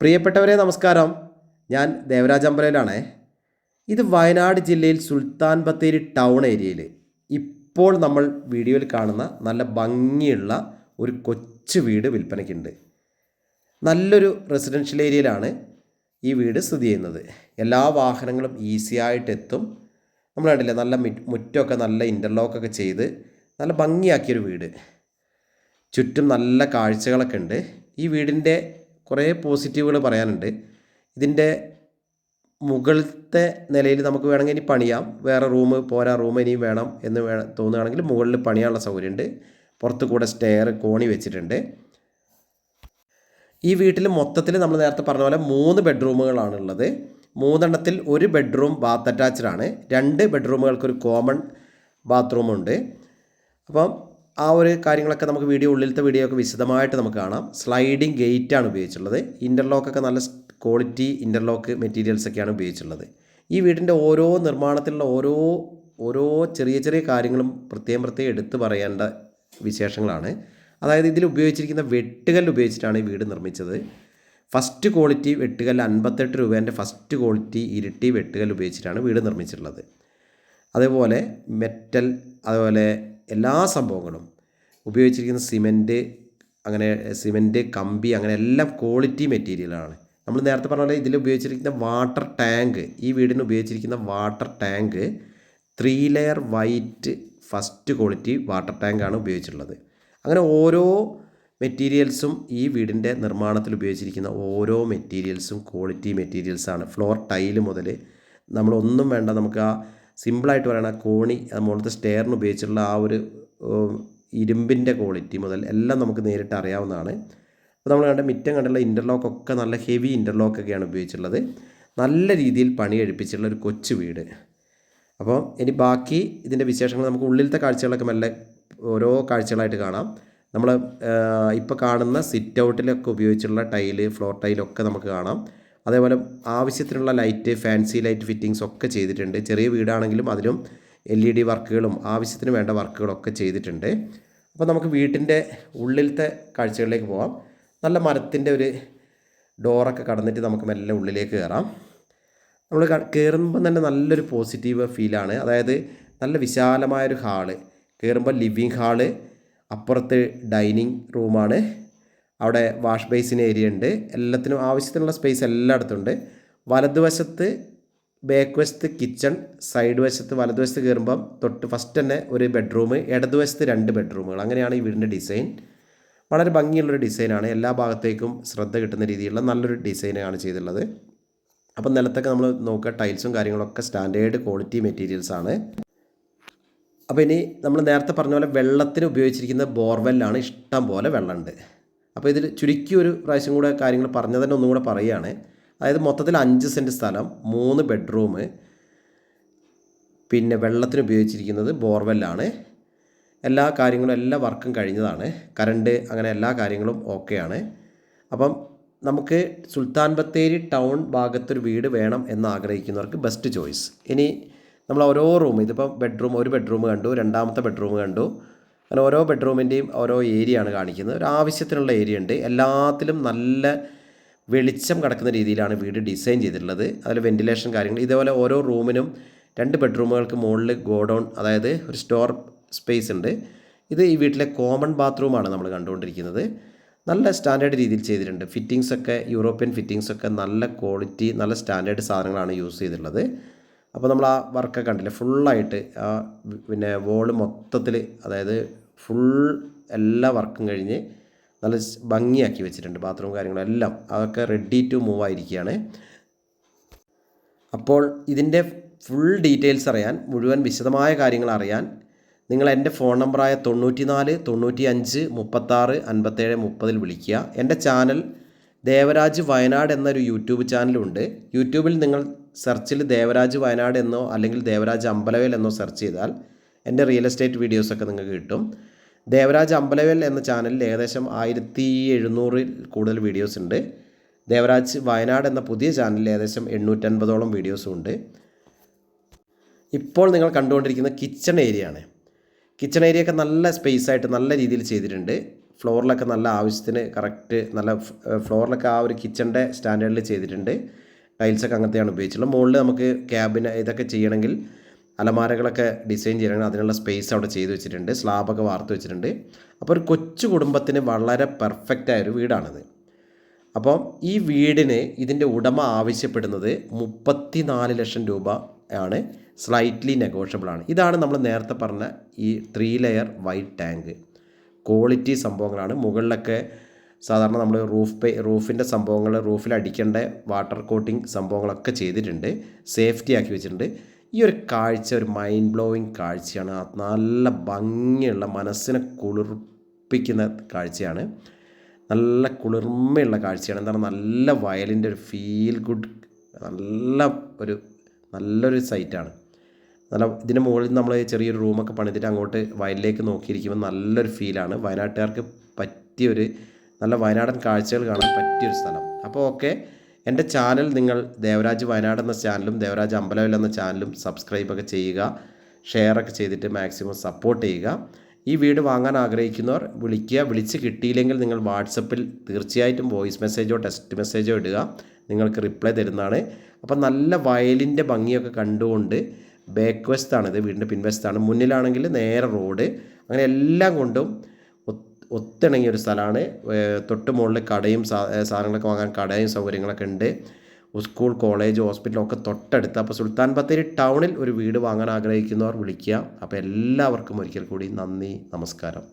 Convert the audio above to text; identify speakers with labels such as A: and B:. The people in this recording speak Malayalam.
A: പ്രിയപ്പെട്ടവരെ നമസ്കാരം. ഞാൻ ദേവരാജ് അമ്പലയിലാണേ. ഇത് വയനാട് ജില്ലയിൽ സുൽത്താൻ ബത്തേരി ടൗൺ ഏരിയയിൽ. ഇപ്പോൾ നമ്മൾ വീഡിയോയിൽ കാണുന്ന നല്ല ഭംഗിയുള്ള ഒരു കൊച്ചു വീട് വിൽപ്പനയ്ക്കുണ്ട്. നല്ലൊരു റെസിഡൻഷ്യൽ ഏരിയയിലാണ് ഈ വീട് സ്ഥിതി ചെയ്യുന്നത്. എല്ലാ വാഹനങ്ങളും ഈസി ആയിട്ട് എത്തും. നമ്മൾ കണ്ടില്ലേ നല്ല മുറ്റമൊക്കെ നല്ല ഇന്റർലോക്കൊക്കെ ചെയ്ത് നല്ല ഭംഗിയാക്കിയൊരു വീട്. ചുറ്റും നല്ല കാഴ്ചകളൊക്കെ ഉണ്ട്. ഈ വീടിന്റെ കുറേ പോസിറ്റീവുകൾ പറയാനുണ്ട്. ഇതിന്റെ മുകളിലത്തെ നിലയിൽ നമുക്ക് വേണമെങ്കിൽ ഇനി പണിയാം. വേറെ റൂം പോരാ റൂം ഇനിയും വേണം എന്ന് വേ തോന്നുകയാണെങ്കിൽ മുകളിൽ പണിയാനുള്ള സൗകര്യമുണ്ട്. പുറത്ത് കൂടെ സ്റ്റെയർ കോണി വെച്ചിട്ടുണ്ട്. ഈ വീട്ടിൽ മൊത്തത്തിൽ നമ്മൾ നേരത്തെ പറഞ്ഞ പോലെ മൂന്ന് ബെഡ്റൂമുകളാണുള്ളത്. മൂന്നെണ്ണത്തിൽ ഒരു ബെഡ്റൂം ബാത്ത് അറ്റാച്ച്ഡ് ആണ്. രണ്ട് ബെഡ്റൂമുകൾക്ക് ഒരു കോമൺ ബാത്റൂമുണ്ട് അപ്പം ആ ഒരു കാര്യങ്ങളൊക്കെ നമുക്ക് വീഡിയോ ഉള്ളിലത്തെ വീഡിയോ ഒക്കെ വിശദമായിട്ട് നമുക്ക് കാണാം. സ്ലൈഡിങ് ഗേറ്റ് ആണ് ഉപയോഗിച്ചിട്ടുള്ളത്. ഇന്റർലോക്കൊക്കെ നല്ല ക്വാളിറ്റി ഇന്റർലോക്ക് മെറ്റീരിയൽസ് ഒക്കെയാണ് ഉപയോഗിച്ചിട്ടുള്ളത്. ഈ വീടിന്റെ ഓരോ നിർമ്മാണത്തിലുള്ള ഓരോ ഓരോ ചെറിയ ചെറിയ കാര്യങ്ങളും പ്രത്യേകം പ്രത്യേകം എടുത്തു പറയേണ്ട വിശേഷങ്ങളാണ്. അതായത് ഇതിൽ ഉപയോഗിച്ചിരിക്കുന്ന വെട്ടുകല്ല് ഉപയോഗിച്ചിട്ടാണ് ഈ വീട് നിർമ്മിച്ചത്. ഫസ്റ്റ് ക്വാളിറ്റി വെട്ടുകല്ല് അൻപത്തെട്ട് രൂപേന്റെ ഫസ്റ്റ് ക്വാളിറ്റി ഇരട്ടി വെട്ടുകല്ല് ഉപയോഗിച്ചിട്ടാണ് വീട് നിർമ്മിച്ചിട്ടുള്ളത്. അതേപോലെ മെറ്റൽ അതുപോലെ എല്ലാ സംഭവങ്ങളും. ഉപയോഗിച്ചിരിക്കുന്ന സിമന്റ് അങ്ങനെ സിമന്റ് കമ്പി അങ്ങനെ എല്ലാം ക്വാളിറ്റി മെറ്റീരിയലാണ് നമ്മൾ നേരത്തെ പറഞ്ഞ പോലെ ഇതിൽ ഉപയോഗിച്ചിരിക്കുന്ന വാട്ടർ ടാങ്ക് ഈ വീടിന് ഉപയോഗിച്ചിരിക്കുന്ന water tank three layer white first quality water ടാങ്കാണ് ഉപയോഗിച്ചിട്ടുള്ളത്. അങ്ങനെ ഓരോ മെറ്റീരിയൽസും ഈ വീടിന്റെ നിർമ്മാണത്തിൽ ഉപയോഗിച്ചിരിക്കുന്ന ഓരോ മെറ്റീരിയൽസും ക്വാളിറ്റി മെറ്റീരിയൽസാണ് ഫ്ലോർ ടൈൽ മുതൽ നമ്മളൊന്നും വേണ്ട നമുക്ക് ആ സിമ്പിളായിട്ട് പറയണ കോണി മുകളിലത്തെ സ്റ്റെയറിന് ഉപയോഗിച്ചിട്ടുള്ള ആ ഒരു ഇരുമ്പിന്റെ ക്വാളിറ്റി മുതൽ എല്ലാം നമുക്ക് നേരിട്ട് അറിയാവുന്നതാണ്. അപ്പോൾ നമ്മൾ കണ്ട മിറ്റം കണ്ടുള്ള ഇന്റർലോക്ക് ഒക്കെ നല്ല ഹെവി ഇന്റർലോക്ക് ഒക്കെയാണ് ഉപയോഗിച്ചിട്ടുള്ളത്. നല്ല രീതിയിൽ പണി കഴിപ്പിച്ചിട്ടുള്ള ഒരു കൊച്ചു വീട്. അപ്പോൾ ഇനി ബാക്കി ഇതിന്റെ വിശേഷങ്ങൾ നമുക്ക് ഉള്ളിലത്തെ കാഴ്ചകളൊക്കെ മെല്ലെ ഓരോ കാഴ്ചകളായിട്ട് കാണാം. നമ്മൾ ഇപ്പോൾ കാണുന്ന സിറ്റ് ഔട്ടിലൊക്കെ ഉപയോഗിച്ചുള്ള ടൈൽ ഫ്ലോർ ടൈലൊക്കെ നമുക്ക് കാണാം. അതേപോലെ ആവശ്യത്തിനുള്ള ലൈറ്റ് ഫാൻസി ലൈറ്റ് ഫിറ്റിങ്സ് ഒക്കെ ചെയ്തിട്ടുണ്ട്. ചെറിയ വീടാണെങ്കിലും അതിലും എൽ ഇ ഡി വർക്കുകളും ആവശ്യത്തിന് വേണ്ട വർക്കുകളൊക്കെ ചെയ്തിട്ടുണ്ട്. അപ്പോൾ നമുക്ക് വീട്ടിന്റെ ഉള്ളിലത്തെ കാഴ്ചകളിലേക്ക് പോകാം നല്ല മരത്തിന്റെ ഒരു ഡോറൊക്കെ കടന്നിട്ട് നമുക്ക് മെല്ലെ ഉള്ളിലേക്ക് കയറാം. നമ്മൾ കയറുമ്പോൾ തന്നെ നല്ലൊരു പോസിറ്റീവ് ഫീലാണ്. അതായത് നല്ല വിശാലമായൊരു ഹാൾ. കയറുമ്പോൾ ലിവിങ് ഹാൾ അപ്പുറത്ത് ഡൈനിങ് റൂമാണ്. അവിടെ വാഷ് ബേസിൻ ഏരിയ ഉണ്ട്. എല്ലാത്തിനും ആവശ്യത്തിനുള്ള സ്പേസ് എല്ലായിടത്തും ഉണ്ട് വലതുവശത്ത് ബാക്ക് വശത്ത് കിച്ചൺ സൈഡ് വശത്ത് വലതുവശത്ത് കയറുമ്പം തൊട്ട് ഫസ്റ്റ് തന്നെ ഒരു ബെഡ്റൂം ഇടതുവശത്ത് രണ്ട് ബെഡ്റൂമുകൾ അങ്ങനെയാണ് ഈ വീടിന്റെ ഡിസൈൻ വളരെ ഭംഗിയുള്ളൊരു ഡിസൈനാണ് എല്ലാ ഭാഗത്തേക്കും ശ്രദ്ധ കിട്ടുന്ന രീതിയിലുള്ള നല്ലൊരു ഡിസൈനാണ് ചെയ്തിട്ടുള്ളത്. അപ്പം നിലത്തൊക്കെ നമ്മൾ നോക്കുക ടൈൽസും കാര്യങ്ങളൊക്കെ സ്റ്റാൻഡേർഡ് ക്വാളിറ്റി മെറ്റീരിയൽസ് ആണ്. അപ്പോൾ ഇനി നമ്മൾ നേരത്തെ പറഞ്ഞ പോലെ വെള്ളത്തിന് ഉപയോഗിച്ചിരിക്കുന്ന ബോർവെല്ലാണ് ഇഷ്ടം പോലെ വെള്ളമുണ്ട്. അപ്പോൾ ഇതിൽ ചുരുക്കി ഒരു പ്രാവശ്യം കൂടെ കാര്യങ്ങൾ പറഞ്ഞ തന്നെ ഒന്നും കൂടെ പറയുകയാണ്. അതായത് മൊത്തത്തിൽ അഞ്ച് സെന്റ് സ്ഥലം മൂന്ന് ബെഡ്റൂം പിന്നെ വെള്ളത്തിന് ഉപയോഗിച്ചിരിക്കുന്നത് ബോർവെല്ലാണ്. എല്ലാ കാര്യങ്ങളും എല്ലാ വർക്കും കഴിഞ്ഞതാണ്. കറണ്ട് അങ്ങനെ എല്ലാ കാര്യങ്ങളും ഓക്കെയാണ്. അപ്പം നമുക്ക് സുൽത്താൻ ബത്തേരി ടൗൺ ഭാഗത്തൊരു വീട് വേണം എന്ന് ആഗ്രഹിക്കുന്നവർക്ക് ബെസ്റ്റ് ചോയ്സ്. ഇനി നമ്മൾ ഓരോ റൂം ഇതിപ്പം ബെഡ്റൂം ഒരു ബെഡ്റൂം കണ്ടു രണ്ടാമത്തെ ബെഡ്റൂം കണ്ടു അങ്ങനെ ഓരോ ബെഡ്റൂമിന്റെയും ഓരോ ഏരിയ ആണ് കാണിക്കുന്നത്. ഒരു ആവശ്യത്തിനുള്ള ഏരിയ ഉണ്ട്. എല്ലാത്തിലും നല്ല വെളിച്ചം കിടക്കുന്ന രീതിയിലാണ് വീട് ഡിസൈൻ ചെയ്തിട്ടുള്ളത്. അതിൽ വെന്റിലേഷൻ കാര്യങ്ങൾ ഇതേപോലെ ഓരോ റൂമിനും രണ്ട് ബെഡ്റൂമുകൾക്ക് മുകളിൽ ഗോഡൗൺ അതായത് ഒരു സ്റ്റോർ സ്പേസ് ഉണ്ട്. ഇത് ഈ വീട്ടിലെ കോമൺ ബാത്റൂമാണ് നമ്മൾ കണ്ടുകൊണ്ടിരിക്കുന്നത്. നല്ല സ്റ്റാൻഡേർഡ് രീതിയിൽ ചെയ്തിട്ടുണ്ട്. ഫിറ്റിങ്സ് ഒക്കെ യൂറോപ്യൻ ഫിറ്റിങ്സ് ഒക്കെ നല്ല ക്വാളിറ്റി നല്ല സ്റ്റാൻഡേർഡ് സാധനങ്ങളാണ് യൂസ് ചെയ്തിട്ടുള്ളത്. അപ്പോൾ നമ്മൾ ആ വർക്കൊക്കെ കണ്ടില്ലേ? ഫുള്ളായിട്ട് ആ പിന്നെ വോൾ മൊത്തത്തിൽ അതായത് ഫുൾ എല്ലാ വർക്കും കഴിഞ്ഞ് നല്ല ഭംഗിയാക്കി വെച്ചിട്ടുണ്ട് ബാത്റൂം കാര്യങ്ങളും എല്ലാം അതൊക്കെ റെഡി ടു മൂവ് ആയിരിക്കുകയാണ്. അപ്പോൾ ഇതിന്റെ ഫുൾ ഡീറ്റെയിൽസ് അറിയാൻ മുഴുവൻ വിശദമായ കാര്യങ്ങൾ അറിയാൻ നിങ്ങൾ എന്റെ ഫോൺ നമ്പറായ തൊണ്ണൂറ്റി നാല് തൊണ്ണൂറ്റി അഞ്ച് മുപ്പത്താറ് അൻപത്തേഴ് മുപ്പതിൽ വിളിക്കുക. എന്റെ ചാനൽ ദേവരാജ് വയനാട് എന്നൊരു യൂട്യൂബ് ചാനലുണ്ട് യൂട്യൂബിൽ നിങ്ങൾ സെർച്ചിൽ ദേവരാജ് വയനാട് എന്നോ അല്ലെങ്കിൽ ദേവരാജ് അമ്പലവേൽ എന്നോ സെർച്ച് ചെയ്താൽ എന്റെ റിയൽ എസ്റ്റേറ്റ് വീഡിയോസൊക്കെ നിങ്ങൾക്ക് കിട്ടും. ദേവരാജ് അമ്പലവൽ എന്ന ചാനലിൽ ഏകദേശം ആയിരത്തി എഴുന്നൂറിൽ കൂടുതൽ വീഡിയോസ് ഉണ്ട്. ദേവരാജ് വയനാട് എന്ന പുതിയ ചാനലിൽ ഏകദേശം എണ്ണൂറ്റൻപതോളം വീഡിയോസും ഉണ്ട്. ഇപ്പോൾ നിങ്ങൾ കണ്ടുകൊണ്ടിരിക്കുന്ന കിച്ചൺ ഏരിയ ആണ്. കിച്ചൺ ഏരിയ ഒക്കെ നല്ല സ്പേസ് ആയിട്ട് നല്ല രീതിയിൽ ചെയ്തിട്ടുണ്ട്. ഫ്ലോറിലൊക്കെ നല്ല ആവശ്യത്തിന് കറക്റ്റ് നല്ല ഫ്ലോറിലൊക്കെ ആ ഒരു കിച്ചണിന്റെ സ്റ്റാൻഡേർഡിൽ ചെയ്തിട്ടുണ്ട്. ടൈൽസൊക്കെ അങ്ങനത്തെയാണ് ഉപയോഗിച്ചിട്ടുള്ളത്. മുകളിൽ നമുക്ക് ക്യാബിന് ഇതൊക്കെ ചെയ്യണമെങ്കിൽ അലമാരകളൊക്കെ ഡിസൈൻ ചെയ്യണമെങ്കിൽ അതിനുള്ള സ്പേസ് അവിടെ ചെയ്ത് വെച്ചിട്ടുണ്ട്. സ്ലാബൊക്കെ വാർത്ത് വെച്ചിട്ടുണ്ട്. അപ്പോൾ ഒരു കൊച്ചു കുടുംബത്തിന് വളരെ പെർഫെക്റ്റ് ആയൊരു വീടാണിത്. അപ്പം ഈ വീടിന് ഇതിന്റെ ഉടമ ആവശ്യപ്പെടുന്നത് മുപ്പത്തി നാല് ലക്ഷം രൂപ ആണ്. സ്ലൈറ്റ്ലി നെഗോഷ്യബിൾ ആണ്. ഇതാണ് നമ്മൾ നേരത്തെ പറഞ്ഞ ഈ three layer white tank quality സംഭവങ്ങളാണ്. മുകളിലൊക്കെ സാധാരണ നമ്മൾ റൂഫ് പേ റൂഫിന്റെ സംഭവങ്ങൾ റൂഫിൽ അടിക്കേണ്ട വാട്ടർ കോട്ടിംഗ് സംഭവങ്ങളൊക്കെ ചെയ്തിട്ടുണ്ട്. സേഫ്റ്റി ആക്കി വെച്ചിട്ടുണ്ട്. ഈ ഒരു കാഴ്ച ഒരു മൈൻഡ് ബ്ലോയിങ് കാഴ്ചയാണ്. നല്ല ഭംഗിയുള്ള മനസ്സിനെ കുളിർപ്പിക്കുന്ന കാഴ്ചയാണ്. നല്ല കുളിർമയുള്ള കാഴ്ചയാണ്. എന്താണ്? നല്ല വയലിന്റെ ഒരു ഫീൽ ഗുഡ് നല്ല ഒരു നല്ലൊരു സൈറ്റാണ് നല്ല ഇതിന് മുകളിൽ നമ്മൾ ചെറിയൊരു റൂമൊക്കെ പണിതിട്ട് അങ്ങോട്ട് വയലിലേക്ക് നോക്കിയിരിക്കുമ്പോൾ നല്ലൊരു ഫീലാണ് വയനാട്ടുകാർക്ക് പറ്റിയൊരു നല്ല വയനാടൻ കാഴ്ചകൾ കാണാൻ പറ്റിയൊരു സ്ഥലം. അപ്പോൾ ഓക്കെ എന്റെ ചാനൽ നിങ്ങൾ ദേവരാജ് വയനാട് എന്ന ചാനലും ദേവരാജ് അമ്പലവിൽ എന്ന ചാനലും സബ്സ്ക്രൈബൊക്കെ ചെയ്യുക ഷെയറൊക്കെ ചെയ്തിട്ട് മാക്സിമം സപ്പോർട്ട് ചെയ്യുക. ഈ വീട് വാങ്ങാൻ ആഗ്രഹിക്കുന്നവർ വിളിക്കുക വിളിച്ച് കിട്ടിയില്ലെങ്കിൽ നിങ്ങൾ വാട്സപ്പിൽ തീർച്ചയായിട്ടും വോയിസ് മെസ്സേജോ ടെക്സ്റ്റ് മെസ്സേജോ ഇടുക. നിങ്ങൾക്ക് റിപ്ലൈ തരുന്നതാണ്. അപ്പം നല്ല വയലിന്റെ ഭംഗിയൊക്കെ കണ്ടുകൊണ്ട് ബാക്ക് ഇത് വീടിന്റെ പിൻവശത്താണ്. മുന്നിലാണെങ്കിൽ നേരെ റോഡ് അങ്ങനെ എല്ലാം കൊണ്ടും ഒത്തിണങ്ങിയ ഒരു സ്ഥലമാണ് തൊട്ട് മുകളിൽ കടയും സാധനങ്ങളൊക്കെ വാങ്ങാൻ കടയും സൗകര്യങ്ങളൊക്കെ ഉണ്ട്. സ്കൂൾ കോളേജ് ഹോസ്പിറ്റലൊക്കെ തൊട്ടടുത്ത്. അപ്പോൾ സുൽത്താൻ ബത്തേരി ടൗണിൽ ഒരു വീട് വാങ്ങാൻ ആഗ്രഹിക്കുന്നവർ വിളിക്കുക. അപ്പോൾ എല്ലാവർക്കും ഒരിക്കൽ കൂടി നന്ദി നമസ്കാരം.